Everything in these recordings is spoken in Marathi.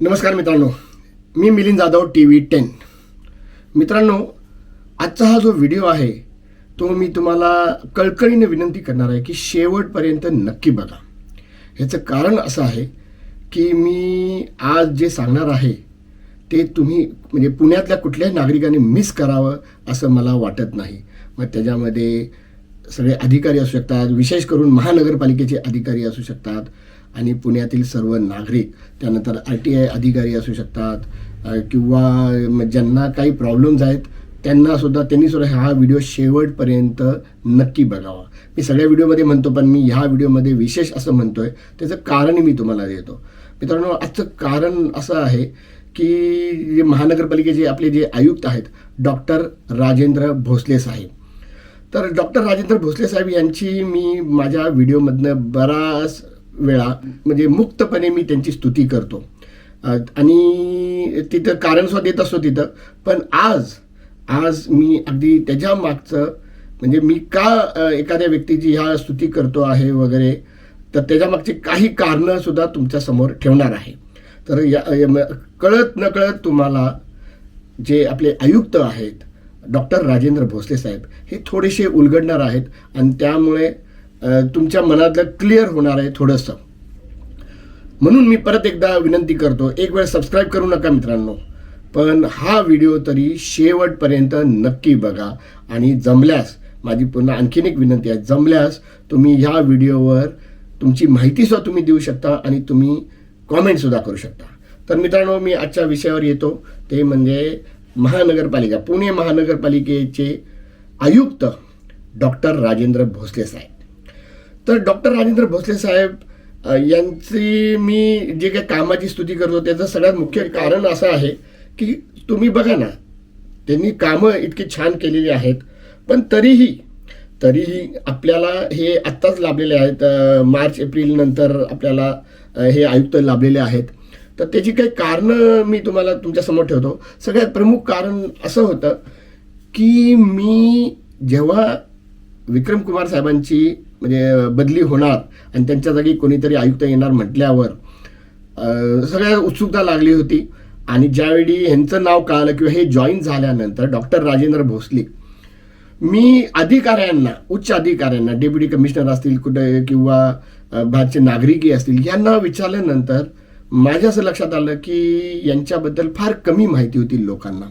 नमस्कार मित्रांनो मी Milind Jadhav T V ten. मित्रांनो आजचा हा जो व्हिडिओ आहे तो मी तुम्हाला कळकळीने विनंती करणार आहे की शेवटपर्यंत नक्की बघा. ह्याचं कारण असं आहे की मी आज जे सांगणार आहे ते तुम्ही म्हणजे पुण्यातल्या कुठल्याही नागरिकाने मिस करावं असं मला वाटत नाही. मग त्याच्यामध्ये सगळे अधिकारी असू शकतात विशेष करून महानगरपालिकेचे अधिकारी असू शकतात आणि पुण्यातील सर्व नागरिक त्यानंतर आर टी आय अधिकारी असू शकतात किंवा ज्यांना काही प्रॉब्लेम्स आहेत त्यांना सुद्धा त्यांनी सुद्धा हा व्हिडिओ शेवटपर्यंत नक्की बघावा. मी सगळ्या व्हिडिओमध्ये म्हणतो पण मी ह्या व्हिडिओमध्ये विशेष असं म्हणतोय त्याचं कारण मी तुम्हाला देतो. मित्रांनो आजचं कारण असं आहे की जे महानगरपालिकेचे आपले जे आयुक्त आहेत डॉक्टर राजेंद्र भोसले साहेब. तर डॉक्टर राजेंद्र भोसले साहेब यांची मी माझ्या व्हिडिओमधनं बराच वेळा म्हणजे मुक्तपणे मी त्यांची स्तुती करतो. आणि तिथं कारणसुद्धा देत असतो तिथं. पण आज आज मी अगदी त्याच्या मागचं म्हणजे मी का एखाद्या व्यक्तीची ह्या स्तुती करतो आहे वगैरे तर त्याच्या मागची काही कारणंसुद्धा तुमच्यासमोर ठेवणार आहे. तर या या- कळत नकळत तुम्हाला जे आपले आयुक्त आहेत डॉक्टर राजेंद्र भोसले साहेब हे थोडेसे उलगडणार आहेत. आणि त्यामुळे तुमच्या मनातलं क्लिअर होणार आहे थोडंसं. म्हणून मी परत एकदा विनंती करतो एक वेळ सबस्क्राईब करू नका मित्रांनो पण हा व्हिडिओ तरी शेवटपर्यंत नक्की बघा आणि जमल्यास माझी पुन्हा आणखीन एक विनंती आहे जमल्यास तुम्ही ह्या व्हिडिओवर तुमची माहितीसुद्धा तुम्ही देऊ शकता आणि तुम्ही कॉमेंटसुद्धा करू शकता. तर मित्रांनो मी आजच्या विषयावर येतो ते म्हणजे महानगरपालिका पुणे महानगरपालिकेचे आयुक्त डॉक्टर राजेंद्र भोसले साहेब. तर डॉक्टर राजेंद्र भोसले साहेब यांची मी जे काही कामाची स्तुती करतो त्याचं सगळ्यात मुख्य कारण असं आहे की तुम्ही बघा ना त्यांनी कामं इतकी छान केलेली आहेत. पण तरीही तरीही आपल्याला हे आत्ताच लाभलेले आहेत मार्च एप्रिल नंतर आपल्याला हे आयुक्त लाभलेले आहेत. तर त्याची काही कारणं मी तुम्हाला तुमच्यासमोर ठेवतो. सगळ्यात प्रमुख कारण असं होतं की मी जेव्हा विक्रम कुमार साहेबांची म्हणजे बदली होणार आणि त्यांच्या जागी कोणीतरी आयुक्त येणार म्हटल्यावर सगळ्या उत्सुकता लागली होती. आणि ज्यावेळी ह्यांचं नाव कळालं किंवा हे जॉईन झाल्यानंतर डॉक्टर राजेंद्र भोसले मी अधिकाऱ्यांना उच्च अधिकाऱ्यांना डेप्युटी कमिशनर असतील कुठे किंवा अ, भारतीय नागरिकही असतील यांना विचारल्यानंतर माझ्या असं लक्षात आलं की यांच्याबद्दल फार कमी माहिती होती लोकांना.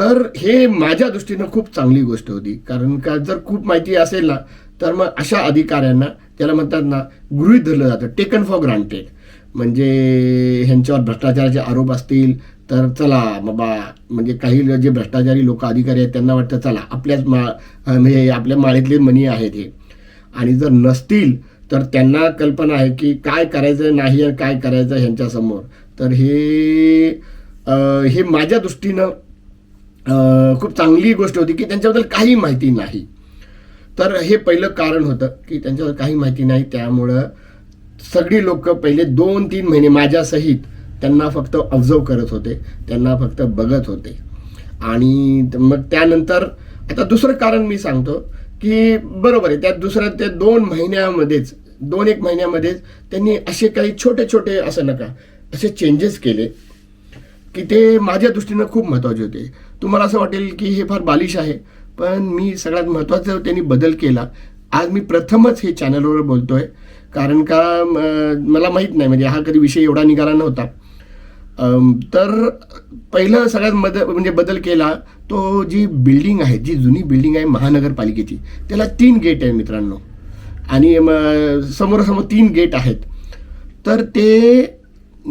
तर हे माझ्या दृष्टीनं खूप चांगली गोष्ट होती. कारण का जर खूप माहिती असेल ना तर मग अशा अधिकाऱ्यांना त्याला म्हणतात ना गृहीत धरलं जातं. टेकन फॉर ग्रांटेड म्हणजे ह्यांच्यावर भ्रष्टाचाराचे आरोप असतील तर चला बाबा म्हणजे काही जे भ्रष्टाचारी लोक अधिकारी आहेत त्यांना वाटतं चला आपल्याच मा म्हणजे आपल्या माळीतले मनी आहेत हे. आणि जर नसतील तर त्यांना कल्पना आहे की काय करायचं नाही आणि काय करायचं ह्यांच्यासमोर. तर हे हे माझ्या दृष्टीनं खूप चांगली गोष्ट होती की त्यांच्याबद्दल काही माहिती नाही. तर हे पहिलं कारण होतं की त्यांच्याबद्दल काही माहिती नाही. त्यामुळं सगळी लोक पहिले दोन तीन महिने माझ्यासहित त्यांना फक्त ऑब्झर्व करत होते. त्यांना फक्त बघत होते. आणि मग त्यानंतर आता दुसरं कारण मी सांगतो की बरोबर आहे त्या दुसऱ्या त्या दोन महिन्यामध्येच दोन एक महिन्यामध्येच त्यांनी असे काही छोटे छोटे असं नका असे चेंजेस केले. की ते माझ्या दृष्टीनं खूप महत्त्वाचे होते. तुम्हाला असं वाटेल की हे फार बालिश आहे पण मी सगळ्यात महत्त्वाचं त्यांनी बदल केला. आज मी प्रथमच हे चॅनलवर बोलतो आहे कारण का म- मला माहीत नाही म्हणजे हा कधी विषय एवढा निघाला नव्हता. तर पहिलं सगळ्यात मद म्हणजे बदल केला तो जी बिल्डिंग आहे जी जुनी बिल्डिंग आहे महानगरपालिकेची त्याला तीन गेट आहे मित्रांनो. आणि समोरासमोर तीन गेट आहेत. तर ते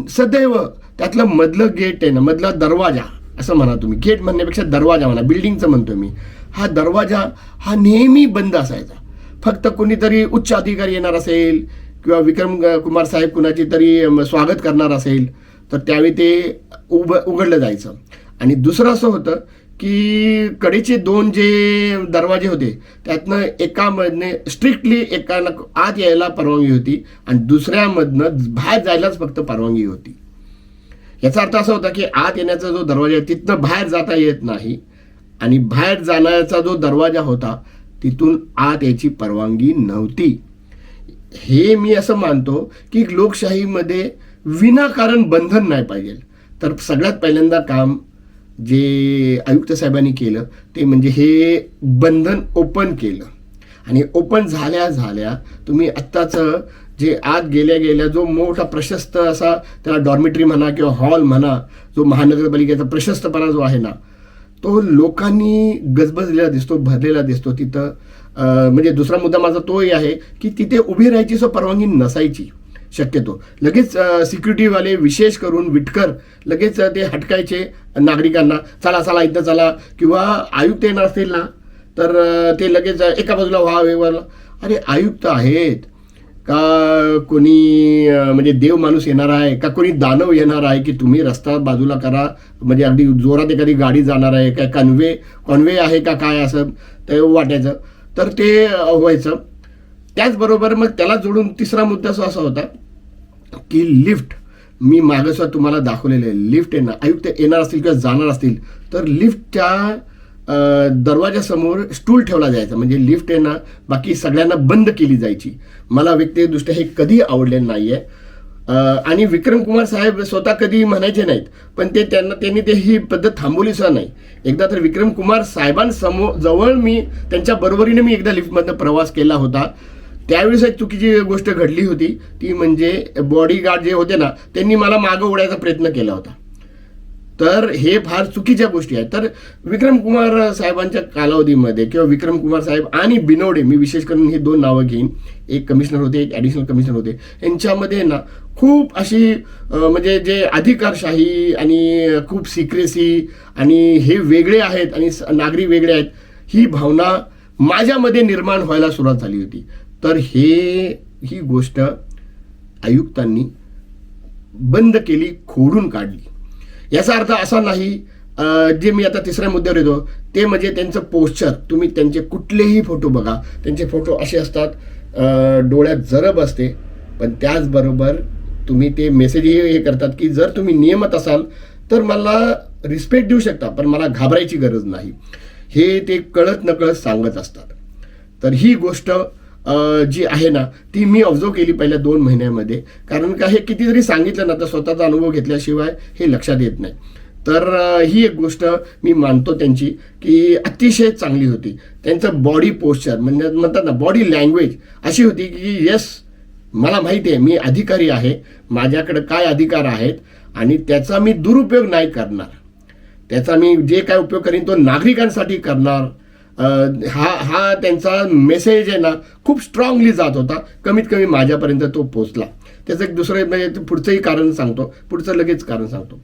सदैव त्यातलं मधलं गेट आहे ना मधला दरवाजा असं म्हणा तुम्ही. गेट म्हणण्यापेक्षा दरवाजा म्हणा बिल्डिंगचं म्हणतो मी. हा दरवाजा हा नेहमी बंद असायचा. फक्त कोणीतरी उच्च अधिकारी येणार असेल किंवा विक्रम कुमार साहेब कुणाची तरी स्वागत करणार असेल तर त्यावेळी ते उब उघडलं जायचं. आणि दुसरं असं होतं की कडेचे दोन जे दरवाजे होते त्यातनं एकामधने स्ट्रिक्टली एकाला आत यायला परवानगी होती आणि दुसऱ्यामधनं बाहेर जायलाच फक्त परवानगी होती. याचा अर्थ असा होता की आत येण्याचा जो दरवाजा आहे तिथनं बाहेर जाता येत नाही. आणि बाहेर जाण्याचा जो दरवाजा होता तिथून आत याची परवानगी नव्हती. हे मी असं मानतो की लोकशाहीमध्ये विनाकारण बंधन नाही पाहिजे. तर सगळ्यात पहिल्यांदा काम जे आयुक्त साहेबांनी केलं ते म्हणजे हे बंधन ओपन केलं. आणि ओपन झाल्या झाल्या तुम्ही आत्ताचं जे आत गेल्या गेल्या जो मोठा प्रशस्त असा त्याला डॉर्मेटरी म्हणा किंवा हॉल म्हणा जो महानगरपालिकेचा प्रशस्तपणा जो आहे ना तो लोकांनी गजबजलेला दिसतो भरलेला दिसतो तिथं. म्हणजे दुसरा मुद्दा माझा तोही आहे की तिथे उभी राहायची सो परवानगी नसायची शक्यतो. लगेच सिक्युरिटीवाले विशेष करून विटकर लगेच ते हटकायचे नागरिकांना चला चला इथं चला. किंवा आयुक्त येणार असतील ना तर ते लगेच एका बाजूला व्हा वर अरे आयुक्त आहेत. का कोणी म्हणजे देव माणूस येणार आहे का कोणी दानव येणार आहे की तुम्ही रस्ता बाजूला करा म्हणजे अगदी जोरात एखादी गाडी जाणार आहे काय कन्वे कॉन्वे आहे का काय असं ते वाटायचं. तर ते व्हायचं. त्याचबरोबर मग त्याला जोडून तिसरा मुद्दा असा असा होता की लिफ्ट. मी मागंसुद्धा तुम्हाला दाखवलेलं आहे. लिफ्ट येणार आयुक्त येणार असतील किंवा जाणार असतील तर लिफ्टच्या दरवाजासमोर स्टूल ठेवला जायचा. म्हणजे लिफ्ट आहे ना बाकी सगळ्यांना बंद केली जायची. मला व्यक्तिदृष्ट्या हे कधी आवडलेलं नाही आहे आणि विक्रम कुमार साहेब स्वतः कधी म्हणायचे नाहीत पण ते त्यांना त्यांनी ते ही पद्धत थांबवली सुद्धा नाही. एकदा तर विक्रम कुमार साहेबांसमोर जवळ मी त्यांच्या बरोबरीने मी एकदा लिफ्टमधनं प्रवास केला होता. त्यावेळेस एक चुकीची गोष्ट घडली होती. ती म्हणजे बॉडीगार्ड जे होते ना त्यांनी मला मागं ओढायचा प्रयत्न केला होता. तर हे फार चुकीच्या गोष्टी आहेत. तर विक्रम कुमार साहेबांच्या कालावधीमध्ये किंवा विक्रम कुमार साहेब आणि बिनवडे मी विशेष करून ही दोन नावं घेईन. एक कमिशनर होते एक ॲडिशनल कमिशनर होते. यांच्यामध्ये ना खूप अशी म्हणजे जे अधिकारशाही आणि खूप सिक्रेसी आणि हे वेगळे आहेत आणि नागरी नागरिक वेगळे आहेत ही भावना माझ्यामध्ये निर्माण व्हायला सुरुवात झाली होती. तर हे ही गोष्ट आयुक्तांनी बंद केली खोडून काढली. याचा अर्थ असा नाही जे मी आता तिसऱ्या मुद्द्यावर येतो ते म्हणजे त्यांचं पोस्चर तुम्ही त्यांचे कुठलेही फोटो बघा. त्यांचे फोटो असे असतात डोळ्यात जरब असते पण त्याचबरोबर तुम्ही ते मेसेजही हे करतात की जर तुम्ही नियमत असाल तर मला रिस्पेक्ट देऊ शकता पण मला घाबरायची गरज नाही. हे ते कळत नकळत सांगत असतात. तर ही गोष्ट जी आहे ना ती मी ऑब्झर्व केली पहिल्या दोन महिन्यामध्ये. कारण का हे किती जरी सांगितलं ना तर स्वतःचा अनुभव घेतल्याशिवाय हे लक्षात येत नाही. तर ही एक गोष्ट मी मानतो त्यांची की अतिशय चांगली होती. त्यांचं बॉडी पोस्चर म्हणजे म्हणतात ना बॉडी लँग्वेज अशी होती की येस मला माहिती आहे मी अधिकारी आहे माझ्याकडे काय अधिकार आहेत आणि त्याचा मी दुरुपयोग नाही करणार. त्याचा मी जे काय उपयोग करीन तो नागरिकांसाठी करणार. हा हा त्यांचा मेसेज आहे ना खूप स्ट्रॉंगली जात होता. कमीत कमी माझ्यापर्यंत तो पोचला त्याचं एक दुसरं म्हणजे पुढचंही कारण सांगतो. पुढचं लगेच कारण सांगतो.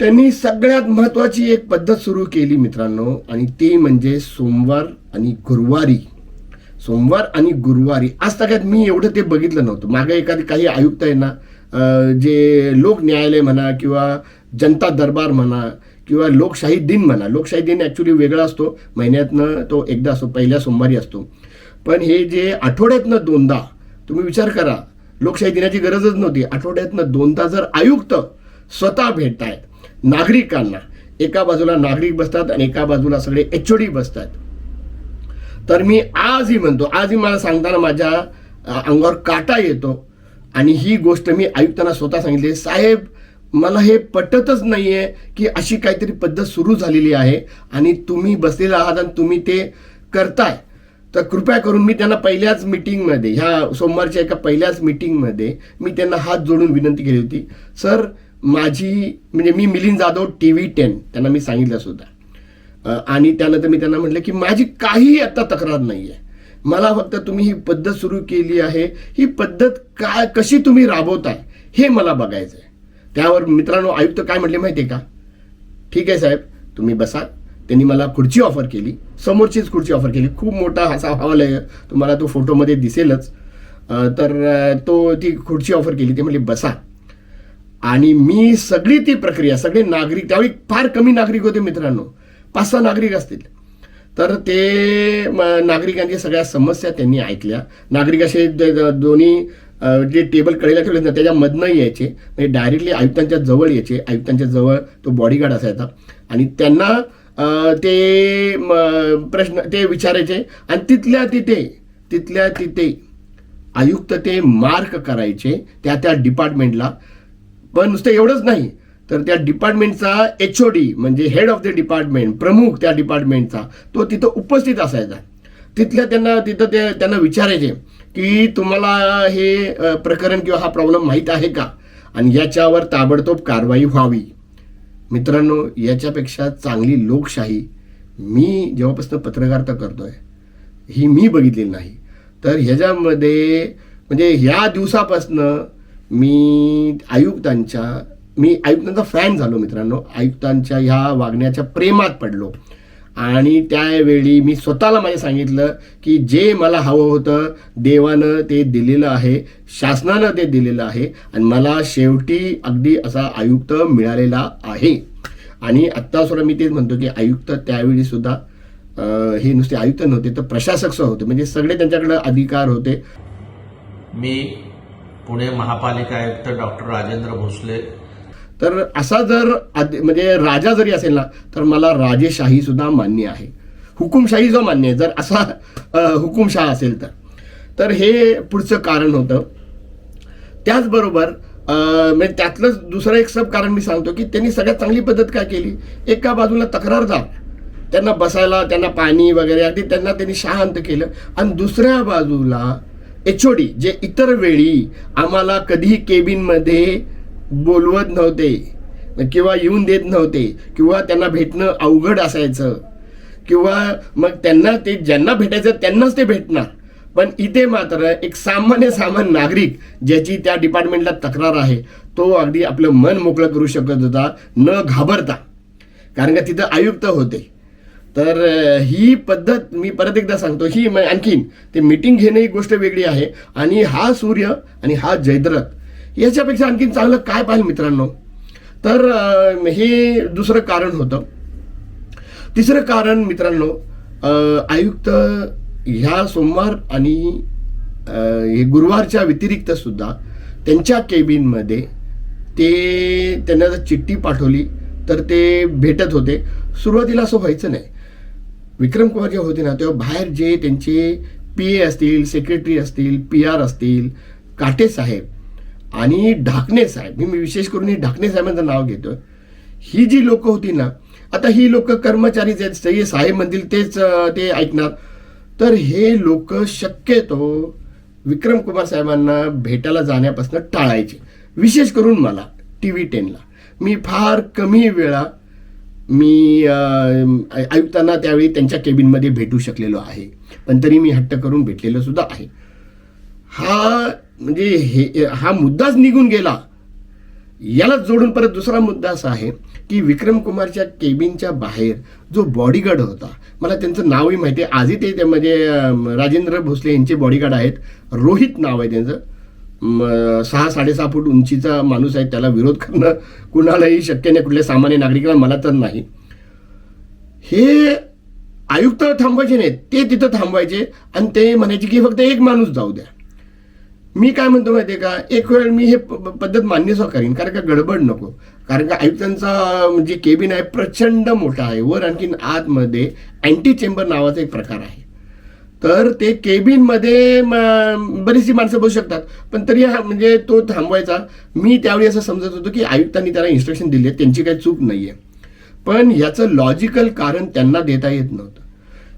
त्यांनी सगळ्यात महत्त्वाची एक पद्धत सुरू केली मित्रांनो आणि ती म्हणजे सोमवार आणि गुरुवारी. सोमवार आणि गुरुवारी. आज तक्यात मी एवढं ते बघितलं नव्हतं. मागे एखादी काही आयुक्त आहे ना जे लोक न्यायालय म्हणा किंवा जनता दरबार म्हणा किंवा लोकशाही दिन म्हणा लोकशाही दिन ॲक्च्युली वेगळा असतो. महिन्यातनं तो एकदा असतो पहिल्या सोमवारी असतो. पण हे जे आठवड्यातनं दोनदा तुम्ही विचार करा लोकशाही दिनाची गरजच नव्हती. आठवड्यातनं दोनदा जर आयुक्त स्वतः भेटतायत नागरिकांना एका बाजूला नागरिक बसतात आणि एका बाजूला सगळे एच ओ डी बसतात तर मी आजही म्हणतो आजही मला सांगताना माझ्या अंगावर काटा येतो आणि ही गोष्ट मी आयुक्तांना स्वतः सांगितली. साहेब मला हे पटतच नाही आहे की अशी काहीतरी पद्धत सुरू झालेली आहे आणि तुम्ही बसलेला आहात आणि तुम्ही ते करताय. तर कृपया करून मी त्यांना पहिल्याच मीटिंगमध्ये ह्या सोमवारच्या एका पहिल्याच मीटिंगमध्ये मी त्यांना हात जोडून विनंती केली होती. सर माझी म्हणजे मी Milind Jadhav T V ten त्यांना मी सांगितलं सुद्धा. आणि त्यानंतर मी त्यांना म्हटलं की माझी काहीही आत्ता तक्रार नाही आहे मला फक्त तुम्ही ही पद्धत सुरू केली आहे. ही पद्धत काय कशी तुम्ही राबवताय हे मला बघायचं आहे त्यावर मित्रांनो आयुक्त काय म्हटले माहिती आहे का? ठीक आहे साहेब तुम्ही बसा. त्यांनी मला खुर्ची ऑफर केली. समोरचीच खुर्ची ऑफर केली. खूप मोठा असा हॉल आहे. तुम्हाला तो फोटोमध्ये दिसेलच. तर तो ती खुर्ची ऑफर केली. ते म्हणले बसा. आणि मी सगळी ती प्रक्रिया सगळे नागरिक त्यावेळी फार कमी नागरिक होते मित्रांनो. पाच सहा नागरिक असतील. तर ते नागरिकांच्या सगळ्या समस्या त्यांनी ऐकल्या. नागरिक असे दोन्ही जे टेबल कडेला ठेवले ना त्याच्यामधनं यायचे. म्हणजे डायरेक्टली आयुक्तांच्या जवळ यायचे. आयुक्तांच्या जवळ तो बॉडीगार्ड असायचा. आणि त्यांना ते प्रश्न ते विचारायचे. आणि तिथल्या तिथे तिथल्या तिथे आयुक्त ते मार्क करायचे त्या त्या डिपार्टमेंटला पण नुसतं एवढंच नाही. तर त्या डिपार्टमेंटचा एच ओ डी म्हणजे हेड ऑफ द डिपार्टमेंट प्रमुख त्या डिपार्टमेंटचा तो तिथं उपस्थित असायचा. तिथल्या त्यांना तिथं ते त्यांना विचारायचे. की तुम्हाला हे प्रकरण किंवा हा प्रॉब्लेम माहीत आहे का? आणि याच्यावर ताबडतोब कारवाई व्हावी. मित्रांनो याच्यापेक्षा चांगली लोकशाही मी जेव्हापासून पत्रकारिता आहे ही मी बघितलेली नाही. तर ह्याच्यामध्ये म्हणजे ह्या दिवसापासनं मी आयुक्तांच्या मी आयुक्तांचा फॅन झालो मित्रांनो. आयुक्तांच्या ह्या वागण्याच्या प्रेमात पडलो. आणि त्यावेळी मी स्वतःला माझे सांगितलं की जे मला हवं होतं देवानं ते दिलेलं आहे शासनानं ते दिलेलं आहे आणि मला शेवटी अगदी असा आयुक्त मिळालेला आहे. आणि आत्ता सुद्धा मी तेच म्हणतो की आयुक्त त्यावेळी सुद्धा हे नुसते आयुक्त नव्हते तर प्रशासक सुद्धा होते. म्हणजे सगळे त्यांच्याकडे अधिकार होते. मी पुणे महापालिका आयुक्त डॉक्टर राजेंद्र भोसले तर असा जर म्हणजे राजा जरी असेल ना तर मला राजेशाही सुद्धा मान्य आहे. हुकुमशाही जो मान्य आहे. जर असा हुकुमशाह असेल तर. तर हे पुढचं कारण होतं. त्याचबरोबर म्हणजे त्यातलंच दुसरं एक सब कारण मी सांगतो की त्यांनी सगळ्यात चांगली पद्धत काय केली? एका बाजूला तक्रारदार त्यांना बसायला त्यांना पाणी वगैरे अगदी त्यांना त्यांनी शांत केलं. आणि दुसऱ्या बाजूला एच ओ डी जे इतर वेळी आम्हाला कधीही केबिनमध्ये बोलवत नव्हते किंवा येऊन देत नव्हते किंवा त्यांना भेटणं अवघड असायचं. किंवा मग त्यांना ते ज्यांना भेटायचं त्यांनाच ते भेटणार. पण इथे मात्र एक सामान्य सामान्य नागरिक ज्याची त्या डिपार्टमेंटला तक्रार आहे तो अगदी आपलं मन मोकळं करू शकत होता न घाबरता. कारण का तिथं आयुक्त होते. तर ही पद्धत मी परत एकदा सांगतो ही आणखीन ते मीटिंग घेणं ही गोष्ट वेगळी आहे. आणि हा सूर्य आणि हा जयद्रथ याच्यापेक्षा आणखीन चांगलं काय पाहिजे मित्रांनो? तर हे दुसरं कारण होतं. तिसरं कारण मित्रांनो आयुक्त ह्या सोमवार आणि हे गुरुवारच्या व्यतिरिक्त सुद्धा त्यांच्या केबिनमध्ये ते त्यांना जर चिठ्ठी पाठवली तर ते भेटत होते. सुरुवातीला असं व्हायचं नाही. विक्रम कुमार जे होते ना तेव्हा बाहेर जे त्यांचे पी ए असतील सेक्रेटरी असतील पी आर असतील काटे साहेब आणि ढाकणे साहेब मी मी विशेष करून हे ढाकणे साहेबांचं नाव घेतोय. ही जी लोक होती ना आता ही लोक कर्मचारी जे आहेत, साहेब म्हणतील तेच ते ऐकणार. तर हे लोक शक्यतो विक्रम कुमार साहेबांना भेटायला जाण्यापासून टाळायचे. विशेष करून मला टी व्ही टेनला. मी फार कमी वेळा मी आयुक्तांना त्यावेळी त्यांच्या केबिनमध्ये भेटू शकलेलो आहे. पण तरी मी हट्ट करून भेटलेलो सुद्धा आहे. हा म्हणजे हे हा मुद्दाच निघून गेला. यालाच जोडून परत दुसरा मुद्दा असा आहे की विक्रम कुमारच्या केबिनच्या बाहेर जो बॉडीगार्ड होता मला त्यांचं नावही माहिती आहे. आजही ते म्हणजे राजेंद्र भोसले यांचे बॉडीगार्ड आहेत. रोहित नाव आहे त्यांचं. सहा साडेसहा फूट उंचीचा माणूस आहे. त्याला विरोध करणं कुणालाही शक्य नाही कुठल्या सामान्य नागरिकाला मला तर नाही. हे आयुक्त थांबवायचे नाहीत. ते तिथं थांबवायचे आणि ते म्हणायचे की फक्त एक माणूस जाऊ द्या. मी काय म्हणतो माहिती का? एक वेळ मी हे प- पद्धत मान्य सुद्धा करीन कारण का गडबड नको. कारण का आयुक्तांचा जे केबिन आहे प्रचंड मोठा आहे. वर आणखीन आतमध्ये अँटी चेंबर नावाचा एक प्रकार आहे. तर ते केबिनमध्ये बरीचशी माणसं बसू शकतात. पण तरी हा म्हणजे तो थांबवायचा. मी त्यावेळी असं समजत होतो की आयुक्तांनी त्याला इन्स्ट्रक्शन दिले त्यांची काही चूक नाही आहे पण याचं लॉजिकल कारण त्यांना देता येत नव्हतं.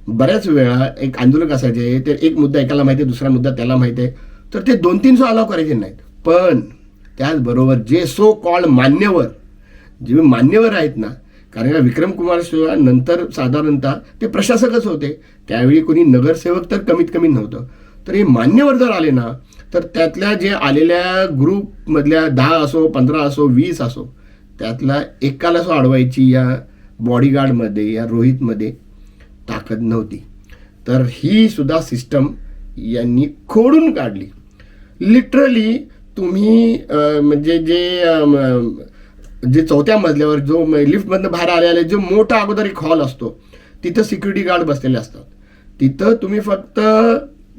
बऱ्याच वेळा एक आंदोलक असायचे. ते एक मुद्दा एकाला माहिती आहे दुसरा मुद्दा त्याला माहिती आहे. तर ते दोन तीन सो अलाव करायचे नाहीत. पण त्याचबरोबर जे सो कॉल मान्यवर जे मान्यवर आहेत ना कारण का विक्रम कुमार नंतर साधारणतः ते प्रशासकच होते. त्यावेळी कोणी नगरसेवक तर कमीत कमी नव्हतं. तर हे मान्यवर जर आले ना तर त्यातल्या जे आलेल्या ग्रुपमधल्या दहा असो पंधरा असो वीस असो त्यातला एकाला असो अडवायची या बॉडीगार्डमध्ये या रोहितमध्ये ताकद नव्हती. तर ही सुद्धा सिस्टम यांनी खोडून काढली. लिटरली तुम्ही म्हणजे जे जे चौथ्या मजल्यावर जो लिफ्टमधनं बाहेर आलेले जो मोठा अगोदर एक हॉल असतो तिथं सिक्युरिटी गार्ड बसलेले असतात. तिथं तुम्ही फक्त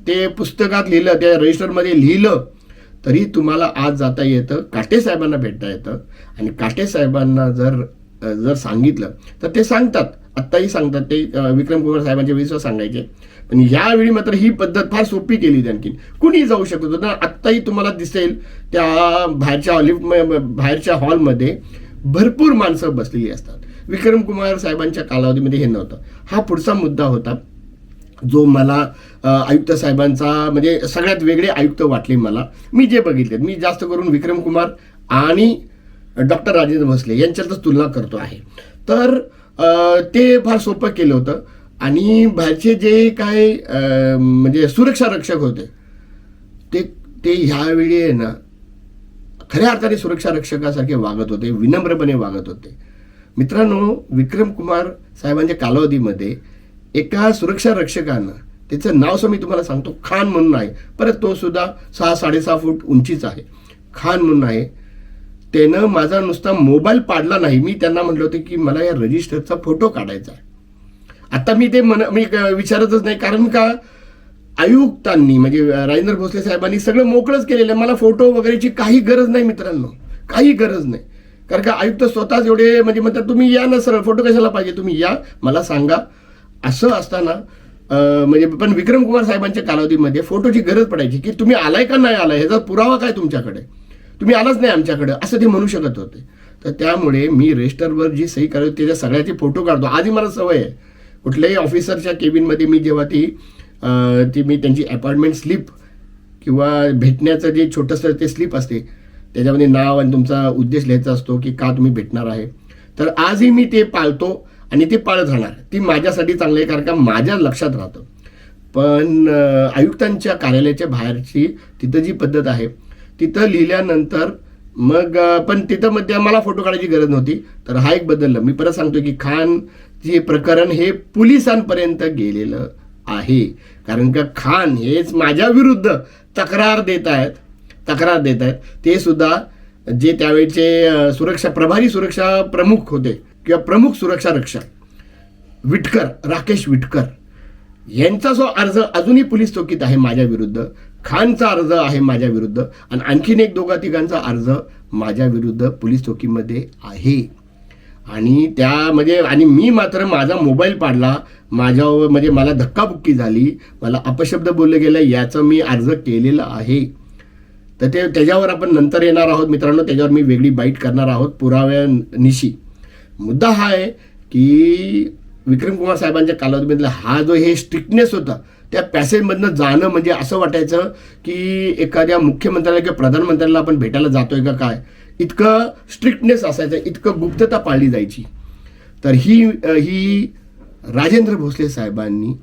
ते पुस्तकात लिहिलं त्या रजिस्टरमध्ये लिहिलं तरी तुम्हाला आज जाता येतं काटे साहेबांना भेटता येतं. आणि काटे साहेबांना जर जर सांगितलं तर ते सांगतात. आत्ताही सांगतात ते विक्रम कुमार साहेबांचे वेळेस सांगायचे. पण यावेळी मात्र ही पद्धत फार सोपी केली आणखीन. कुणी जाऊ शकत होतं. आत्ताही तुम्हाला दिसेल त्या बाहेरच्या ऑलिव्ह बाहेरच्या हॉलमध्ये भरपूर माणसं बसलेली असतात. विक्रम कुमार साहेबांच्या कालावधीमध्ये हे नव्हतं. हा पुढचा मुद्दा होता जो मला आयुक्त साहेबांचा म्हणजे सगळ्यात वेगळे आयुक्त वाटले मला. मी जे बघितले मी जास्त करून विक्रम कुमार आणि डॉक्टर राजेंद्र भोसले यांच्यातच तुलना करतो आहे. तर ते फार सोपं केलं होतं. आणि बाहेरचे जे काय म्हणजे सुरक्षा रक्षक होते ते ते ह्यावेळी आहे ना खऱ्या अर्थाने सुरक्षा रक्षकासारखे वागत होते विनम्रपणे वागत होते. मित्रांनो विक्रम कुमार साहेबांच्या कालावधीमध्ये एका सुरक्षा रक्षकानं त्याचं नाव मी तुम्हाला सांगतो खान म्हणून आहे. परत तो सुद्धा सहा साडेसहा फूट उंचीच आहे. खान म्हणून आहे. त्यानं माझा नुसता मोबाईल पाडला नाही. मी त्यांना म्हटलं होतं की मला या रजिस्टरचा फोटो काढायचा आहे. आता मी ते मन मी विचारतच नाही. कारण का आयुक्तांनी म्हणजे राजेंद्र भोसले साहेबांनी सगळं मोकळंच केलेलं आहे. मला फोटो वगैरेची काही गरज नाही मित्रांनो. काही गरज नाही. कारण का आयुक्त स्वतःच एवढे म्हणजे म्हणतात तुम्ही या ना सरळ फोटो कशाला पाहिजे? तुम्ही या मला सांगा. असं असताना म्हणजे पण विक्रम कुमार साहेबांच्या कालावधीमध्ये फोटोची गरज पडायची की तुम्ही आलाय का नाही आलाय? ह्याचा पुरावा काय तुमच्याकडे? तुम्ही आलाच नाही आमच्याकडं असं ते म्हणू शकत होते. तर त्यामुळे मी रजिस्टरवर जी सही करतो त्याच्या सगळ्याचे फोटो काढतो. आधी मला सवय आहे. कुठल्याही ऑफिसरच्या केबिनमध्ये मी जेव्हा ती ती मी त्यांची अपॉइंटमेंट स्लिप किंवा भेटण्याचं जे छोटंसं ते स्लिप असते त्याच्यामध्ये नाव आणि तुमचा उद्देश लिहायचा असतो की का तुम्ही भेटणार आहे. तर आजही मी ते पाळतो आणि ते पाळत राहणार. ती माझ्यासाठी चांगलं आहे कारण का माझ्या लक्षात राहतं. पण आयुक्तांच्या कार्यालयाच्या बाहेरची तिथं जी पद्धत आहे तिथं लिहिल्यानंतर मग पण तिथं मध्ये मला फोटो काढायची गरज नव्हती. तर हा एक बदललं. मी परत सांगतो की खान जे प्रकरण हे पोलिसांपर्यंत गेलेलं आहे. कारण का खान हेच माझ्या विरुद्ध तक्रार देत आहेत तक्रार देत आहेत. ते सुद्धा जे त्यावेळचे सुरक्षा प्रभारी सुरक्षा प्रमुख होते किंवा प्रमुख सुरक्षा रक्षक विटकर राकेश विटकर यांचा जो अर्ज अजूनही पोलीस चौकीत आहे माझ्या विरुद्ध खानचा अर्ज आहे माझ्या विरुद्ध. आणि आणखीन एक दोघा तिघांचा अर्ज माझ्या विरुद्ध पोलीस चौकीमध्ये आहे. आणि त्यामध्ये म्हणजे, आणि मी मात्र माझा मोबाईल पाडला. माझ्यावर म्हणजे मला धक्काबुक्की झाली. मला अपशब्द बोललं गेलं याचं मी अर्ज केलेला आहे. तर ते त्याच्यावर आपण नंतर येणार आहोत मित्रांनो. त्याच्यावर मी वेगळी बाईट करणार आहोत. पुराव्यानिशी मुद्दा हा आहे की विक्रम कुमार साहेबांच्या कालावधीमधला हा जो हे स्ट्रिक्टनेस होता त्या पॅसेजमधनं जाणं म्हणजे असं वाटायचं की एखाद्या मुख्यमंत्र्याला किंवा प्रधानमंत्र्याला आपण भेटायला जातोय का काय? इतकं स्ट्रिक्टनेस असायचं इतकं गुप्तता पाळली जायची. तर ही ही राजेंद्र भोसले साहेबांनी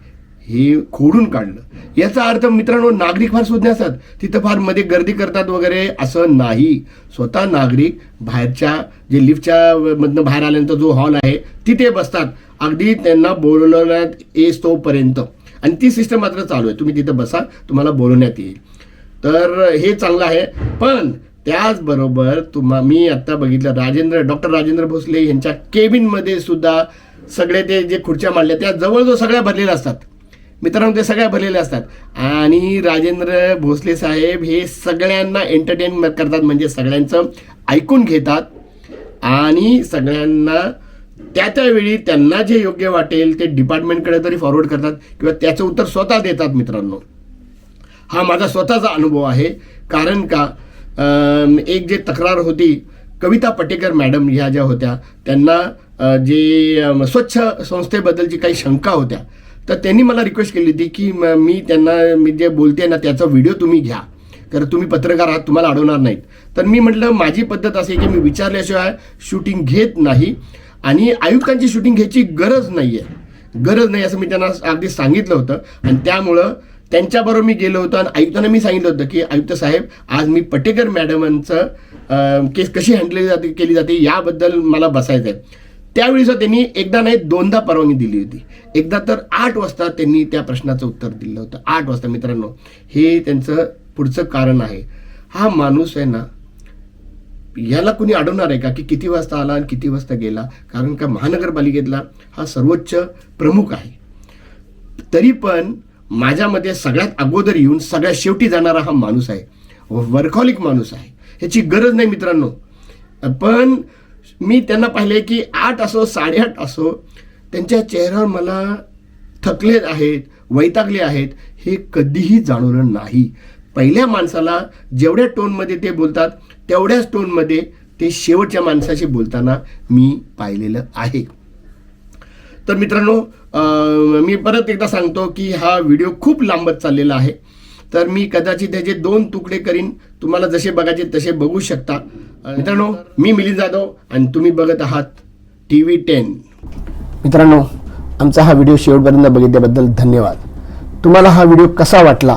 हे खोडून काढलं. याचा अर्थ मित्रांनो नागरिक फार सुज्ञ असतात. तिथं फारमध्ये गर्दी करतात वगैरे असं नाही. स्वतः नागरिक बाहेरच्या जे लिफ्टच्या मधनं बाहेर आल्यानंतर जो हॉल आहे तिथे बसतात. अगदी त्यांना बोलवण्यात येस तोपर्यंत. आणि ती सिस्टम मात्र चालू आहे. तुम्ही तिथं बसा तुम्हाला बोलवण्यात येईल. तर हे चांगलं आहे. पण त्याचबरोबर तुम्हा मी आत्ता बघितलं राजेंद्र डॉक्टर राजेंद्र भोसले यांच्या केबिनमध्ये सुद्धा सगळे ते जे खुर्च्या मांडल्या त्या जवळजवळ सगळ्या भरलेल्या असतात. मित्रांनो ते सगळ्या भरलेल्या असतात. आणि राजेंद्र भोसले साहेब हे सगळ्यांना एंटरटेन करतात म्हणजे सगळ्यांचं ऐकून घेतात. आणि सगळ्यांना त्या त्यावेळी त्यांना जे योग्य वाटेल ते डिपार्टमेंटकडे तरी फॉरवर्ड करतात किंवा त्याचं उत्तर स्वतः देतात मित्रांनो. हा माझा स्वतःचा अनुभव आहे. कारण का एक जे तक्रार होती कविता पटेकर मॅडम ह्या ज्या होत्या त्यांना जे स्वच्छ संस्थेबद्दलची काही शंका होत्या तर त्यांनी मला रिक्वेस्ट केली होती की मी त्यांना मी जे बोलते ना त्याचा व्हिडिओ तुम्ही घ्या. तर तुम्ही पत्रकार आहात तुम्हाला अडवणार नाहीत. तर मी म्हटलं माझी पद्धत असे की मी विचारल्याशिवाय शूटिंग घेत नाही. आणि आयुक्तांची शूटिंग घ्यायची गरज नाही आहे गरज नाही असं मी त्यांना अगदी सांगितलं होतं. आणि त्यामुळं त्यांच्याबरोबर मी गेलो होतो आणि आयुक्तांना मी सांगितलं होतं की आयुक्त साहेब आज मी पटेकर मॅडमांचं केस कशी हँडल जाते केली जाते याबद्दल मला बसायचं आहे त्यावेळी त्यांनी एकदा नाही दोनदा परवानगी दिली होती. एकदा तर आठ वाजता त्यांनी त्या प्रश्नाचं उत्तर दिलं होतं. आठ वाजता मित्रांनो हे त्यांचं पुढचं कारण आहे. हा माणूस आहे ना याला कुणी अडवणार आहे का? की किती वाजता आला आणि किती वाजता गेला? कारण का महानगरपालिकेतला हा सर्वोच्च प्रमुख आहे. तरी पण माझ्यामध्ये सगळ्यात अगोदर येऊन सगळ्यात शेवटी जाणारा हा माणूस आहे. वर्कॉलिक माणूस आहे. ह्याची गरज नाही मित्रांनो. पण मी त्यांना पाहिले की आठ असो साडेआठ असो त्यांच्या चेहऱ्यावर मला थकले आहेत वैतागले आहेत हे कधीही जाणवलं नाही. पहिल्या माणसाला जेवढ्या टोनमध्ये ते बोलतात तेवढ्याच टोनमध्ये ते शेवटच्या माणसाशी बोलताना मी पाहिलेलं आहे. तर मित्रांनो मी परत एकदा सांगतो की हा व्हिडिओ खूप लांबत चाललेला आहे. तर मी कदाचित त्याचे दोन तुकडे करीन. तुम्हाला जसे बघायचे तसे बघू शकता. मित्रांनो मी मिलिंद जाधव आणि तुम्ही बघत आहात टी व्ही टेन मित्रांनो आमचा हा व्हिडिओ शेवटपर्यंत बघितल्याबद्दल धन्यवाद. तुम्हाला हा व्हिडिओ कसा वाटला?